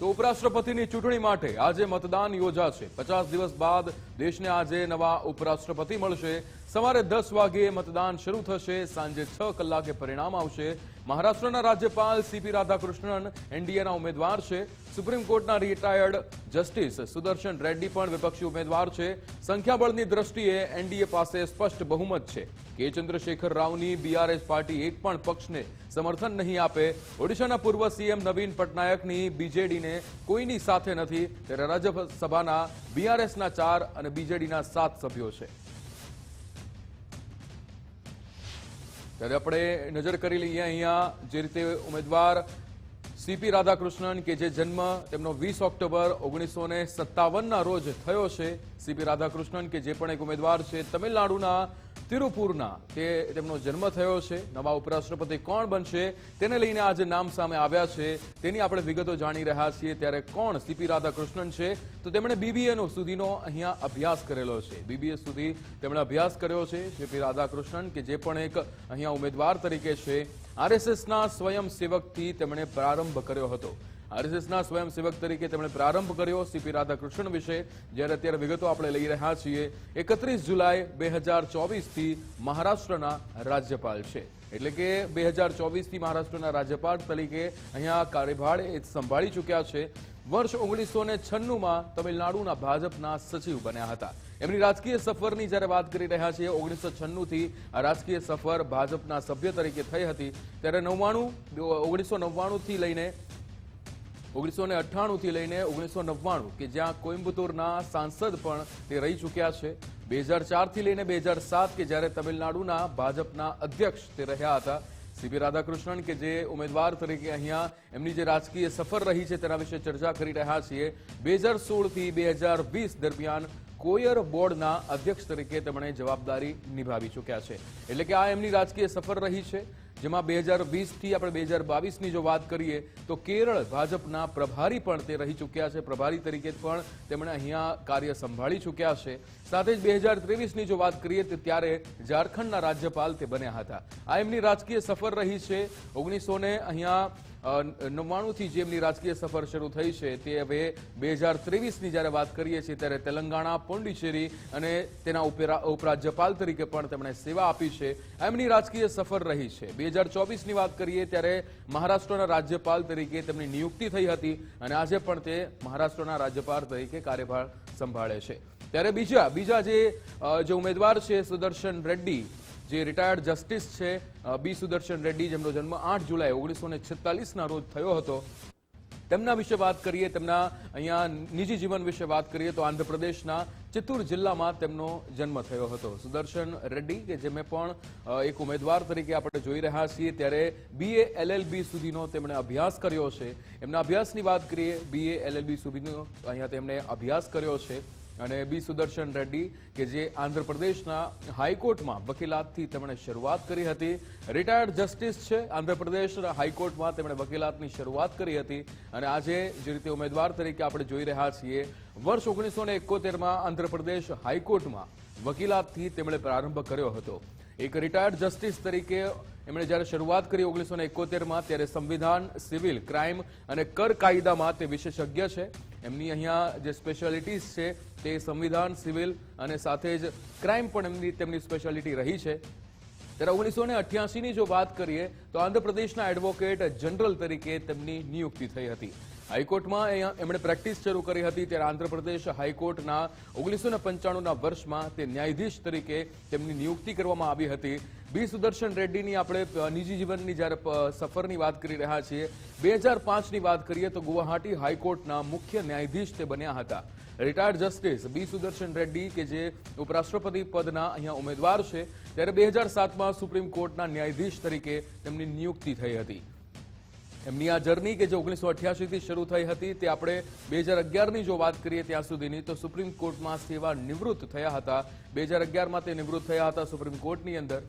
તો ઉપરાષ્ટ્રપતિની ચૂંટણી માટે આજે મતદાન યોજાશે. પચાસ દિવસ બાદ દેશને આજે નવા ઉપરાષ્ટ્રપતિ મળશે. સવારે દસ વાગે મતદાન શરૂ થશે. સાંજે છ કલાકે પરિણામ આવશે. મહારાષ્ટ્રના રાજ્યપાલ સીપી રાધાકૃષ્ણન એનડીએના ઉમેદવાર છે. સુપ્રીમ કોર્ટના રિટાયર્ડ જસ્ટિસ સુદર્શન રેડ્ડી પણ વિપક્ષી ઉમેદવાર છે. સંખ્યાબળની દ્રષ્ટિએ એનડીએ પાસે સ્પષ્ટ બહુમત છે. કે ચંદ્રશેખર રાવની બીઆરએસ પાર્ટી એક પણ પક્ષને સમર્થન નહીં આપે. ઓડિશાના પૂર્વ સીએમ નવીન પટનાયકની બીજેડીને કોઈની સાથે નથી. ત્યારે રાજ્યસભાના બીઆરએસના ચાર અને બીજેડીના સાત સભ્યો છે. ત્યારે આપણે નજર કરી લઈએ અહીંયા જે રીતે ઉમેદવાર સીપી રાધાકૃષ્ણન કે જે જન્મ તેમનો વીસ ઓક્ટોબર ઓગણીસો ને સત્તાવનના રોજ થયો છે. સીપી રાધાકૃષ્ણન કે જે પણ એક ઉમેદવાર છે, તમિલનાડુના તિરુપુરના તે તેમનો જન્મ થયો છે, નવા ઉપરાષ્ટ્રપતિ કોણ બનશે, તેને લઈને આજે નામ સામે આવ્યા છે. તેની આપણે વિગતો જાણી રહ્યા છીએ, ત્યારે કોણ સીપી રાધાકૃષ્ણન છે? તો તેમણે બીબીએ નો સુધીનો અહીંયા અભ્યાસ કરેલો છે. બીબીએ સુધી તેમણે અભ્યાસ કર્યો છે, સીપી રાધાકૃષ્ણન, કે જે પણ એક અહીંયા ઉમેદવાર તરીકે છે. આરએસએસના સ્વયંસેવકથી તેમણે પ્રારંભ કર્યો હતો. આરએસએસના સ્વયંસેવક તરીકે તેમણે પ્રારંભ કર્યો સીપી રાધાકૃષ્ણન વિશે, જ્યારે અત્યારે વિગતો આપણે લઈ રહ્યા છીએ. એકત્રીસ જુલાઈ બે હજાર ચોવીસથી મહારાષ્ટ્રના રાજ્યપાલ છે. એટલે કે બે હજાર ચોવીસથી મહારાષ્ટ્રના રાજ્યપાલ તરીકે અહીંયા કાર્યભાર એ સંભાળી ચૂક્યા છે. વર્ષ ઓગણીસો ને છન્નુંમાં તમિલનાડુના ભાજપના સચિવ બન્યા હતા. એમની રાજકીય સફરની જ્યારે વાત કરી રહ્યા છીએ, ઓગણીસો છન્નુંથી આ રાજકીય સફર ભાજપના સભ્ય તરીકે થઈ હતી, ત્યારે નવ્વાણું, ઓગણીસો નવ્વાણુંથી લઈને ઓગણીસો ને અઠ્ઠાણુંથી લઈને ઓગણીસો નવ્વાણું કે જ્યાં કોઇમ્બતુરના સાંસદ પણ તે રહી ચૂક્યા છે. બે હજાર ચારથી લઈને બે હજાર સાત કે જ્યારે તમિલનાડુના ભાજપના અધ્યક્ષ તે રહ્યા હતા. સીપી રાધાકૃષ્ણન કે જે ઉમેદવાર તરીકે અહીંયા એમની જે રાજકીય સફર રહી છે તેના વિશે ચર્ચા કરી રહ્યા છીએ. બે હજાર સોળથી બે હજાર વીસ દરમિયાન કોયર બોર્ડના અધ્યક્ષ તરીકે તેમણે જવાબદારી નિભાવી ચૂક્યા છે. એટલે કે આ એમની રાજકીય સફર રહી છે. જેમાં બે હજાર વીસથી આપણે બે હજાર બાવીસની જો વાત કરીએ, તો કેરળ ભાજપના પ્રભારી પણ તે રહી ચૂક્યા છે. પ્રભારી તરીકે પણ તેમણે અહીંયા કાર્ય સંભાળી ચૂક્યા છે. સાથે જ બે હજાર ત્રેવીસની જો વાત કરીએ, તો ત્યારે ઝારખંડના રાજ્યપાલ તે બન્યા હતા. આ એમની રાજકીય સફર રહી છે. ઓગણીસો ને અહીંયા નવ્વાણુંથી જે એમની રાજકીય સફર શરૂ થઈ છે તે હવે બે હજાર ત્રેવીસની જ્યારે વાત કરીએ છીએ ત્યારે તેલંગાણા, પોંડિચેરી અને તેના ઉપરા- ઉપરાજ્યપાલ તરીકે પણ તેમણે સેવા આપી છે. એમની રાજકીય સફર રહી છે. બે હજાર ચોવીસની વાત કરીએ ત્યારે મહારાષ્ટ્રના રાજ્યપાલ તરીકે તેમની નિયુક્તિ થઈ હતી અને આજે પણ તે મહારાષ્ટ્રના રાજ્યપાલ તરીકે કાર્યભાર સંભાળે છે. ત્યારે બીજા બીજા જે ઉમેદવાર છે સુદર્શન રેડ્ડી જે રિટાયર્ડ જસ્ટિસ છે બી સુદર્શન રેડ્ડી, જેમનો જન્મ આઠ જુલાઈ ઓગણીસો ને છેતાલીસના રોજ થયો હતો. તેમના વિશે વાત કરીએ, તેમના અહીંયા નિજી જીવન વિશે વાત કરીએ, તો આંધ્રપ્રદેશના ચિત્તૂર જિલ્લામાં તેમનો જન્મ થયો હતો. સુદર્શન રેડ્ડી, કે જેમે પણ એક ઉમેદવાર તરીકે આપણે જોઈ રહ્યા છીએ, ત્યારે બીએ એલએલબી સુધીનો તેમણે અભ્યાસ કર્યો છે. એમના અભ્યાસની વાત કરીએ બીએ એલએલબી સુધીનો અહીંયા તેમણે અભ્યાસ કર્યો છે. અને બી સુદર્શન રેડ્ડી, કે જે આંધ્રપ્રદેશના હાઈકોર્ટમાં વકીલાતથી તેમણે શરૂઆત કરી હતી. રિટાયર્ડ જસ્ટિસ છે, આંધ્રપ્રદેશના હાઈકોર્ટમાં તેમણે વકીલાતની શરૂઆત કરી હતી. અને આજે જે રીતે ઉમેદવાર તરીકે આપણે જોઈ રહ્યા છીએ, વર્ષ ઓગણીસો ને એકોતેરમાં આંધ્રપ્રદેશ હાઈકોર્ટમાં વકીલાતથી તેમણે પ્રારંભ કર્યો હતો. એક રિટાયર્ડ જસ્ટિસ તરીકે એમણે જ્યારે શરૂઆત કરી ઓગણીસો ને એકોતેરમાં, ત્યારે સંવિધાન, સિવિલ ક્રાઇમ અને કર કાયદામાં તે વિશેષજ્ઞ છે. એમની અહીંયા જે સ્પેશિયાલિટીઝ છે, તે સંવિધાન, સિવિલ અને સાથે જ ક્રાઇમ પણ એમની, તેમની સ્પેશિયાલિટી રહી છે. ત્યારે ઓગણીસો ને અઠ્યાસીની જો વાત કરીએ તો આંધ્રપ્રદેશના એડવોકેટ જનરલ તરીકે તેમની નિયુક્તિ થઈ હતી. હાઈકોર્ટમાં એમણે પ્રેક્ટિસ શરૂ કરી હતી ત્યારે આંધ્રપ્રદેશ હાઈકોર્ટના ઓગણીસો પંચાણુંના વર્ષમાં તે ન્યાયાધીશ તરીકે તેમની નિયુક્તિ કરવામાં આવી હતી. બી સુદર્શન રેડ્ડીની આપણે નિજી જીવનની જ્યારે સફરની વાત કરી રહ્યા છીએ, બે હજાર પાંચની વાત કરીએ તો ગુવાહાટી હાઈકોર્ટના મુખ્ય ન્યાયાધીશ તે બન્યા હતા. Retired justice B Sudarshan Reddy કે જે ઉપરાષ્ટ્રપતિ પદના અહીંયા ઉમેદવાર છે, ત્યારે બે હજાર સાતમાં સુપ્રીમ કોર્ટના ન્યાયાધીશ તરીકે તેમની નિયુક્તિ થઈ હતી. એમની આ જર્ની કે જે ઓગણીસો અઠ્યાસીથી શરૂ થઈ હતી તે આપણે બે હજાર અગિયારની જો વાત કરીએ ત્યાં સુધીની, તો સુપ્રીમ કોર્ટમાં સેવા નિવૃત્ત થયા હતા. બે હજાર અગિયારમાં તે નિવૃત્ત થયા હતા સુપ્રીમ કોર્ટની અંદર.